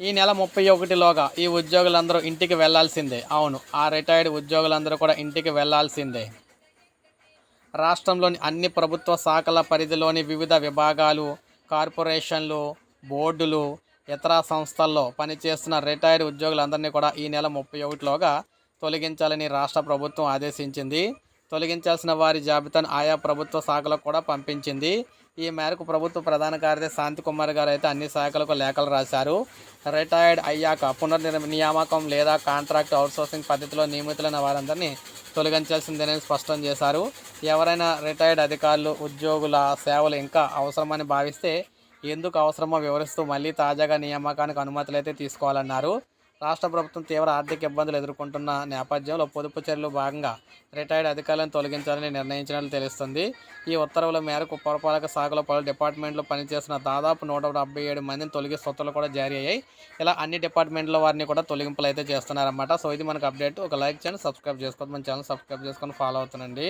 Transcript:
ఈ నెల ముప్పై ఒకటిలోగా ఈ ఉద్యోగులందరూ ఇంటికి వెళ్ళాల్సిందే. అవును ఆ రిటైర్డ్ ఉద్యోగులందరూ కూడా ఇంటికి వెళ్ళాల్సిందే. రాష్ట్రంలోని అన్ని ప్రభుత్వ శాఖల పరిధిలోని వివిధ విభాగాలు కార్పొరేషన్లు బోర్డులు ఇతర సంస్థల్లో పనిచేస్తున్న రిటైర్డ్ ఉద్యోగులందరినీ కూడా ఈ నెల ముప్పై ఒకటిలోగా తొలగించాలని రాష్ట్ర ప్రభుత్వం ఆదేశించింది. తొలగించాల్సిన వారి జాబితాను ఆయా ప్రభుత్వ శాఖలకు కూడా పంపించింది. ఈ మేరకు ప్రభుత్వ ప్రధాన కార్యదర్శి శాంతికుమార్ గారు అయితే అన్ని శాఖలకు లేఖలు రాశారు. రిటైర్డ్ అయ్యాక పునర్నియామకం నియామకం లేదా కాంట్రాక్ట్ అవుట్సోర్సింగ్ పద్ధతిలో నియమితులైన వారందరినీ తొలగించాల్సిందేనని స్పష్టం చేశారు. ఎవరైనా రిటైర్డ్ అధికారులు ఉద్యోగుల సేవలు ఇంకా అవసరమని భావిస్తే ఎందుకు అవసరమో వివరిస్తూ మళ్ళీ తాజాగా నియామకానికి అనుమతులు అయితే తీసుకోవాలన్నారు. రాష్ట్ర ప్రభుత్వం తీవ్ర ఆర్థిక ఇబ్బందులు ఎదుర్కొంటున్న నేపథ్యంలో పొదుపు చర్యలు భాగంగా రిటైర్డ్ అధికారులను తొలగించాలని నిర్ణయించినట్లు తెలుస్తుంది. ఈ ఉత్తర్వుల మేరకు పురపాలక శాఖలో పలు డిపార్ట్మెంట్లు పనిచేసిన దాదాపు నూట డెబ్బై ఏడు మందిని తొలగిస్తూ ఉత్తర్వులు కూడా జారీ అయ్యాయి. ఇలా అన్ని డిపార్ట్మెంట్ల వారిని కూడా తొలగింపులు అయితే చేస్తున్నారన్నమాట. సో ఇది మనకు అప్డేట్. ఒక లైక్ చేయండి సబ్స్క్రైబ్ చేసుకోవద్దు. మన ఛానల్ సబ్స్క్రైబ్ చేసుకొని ఫాలో అవుతుందండి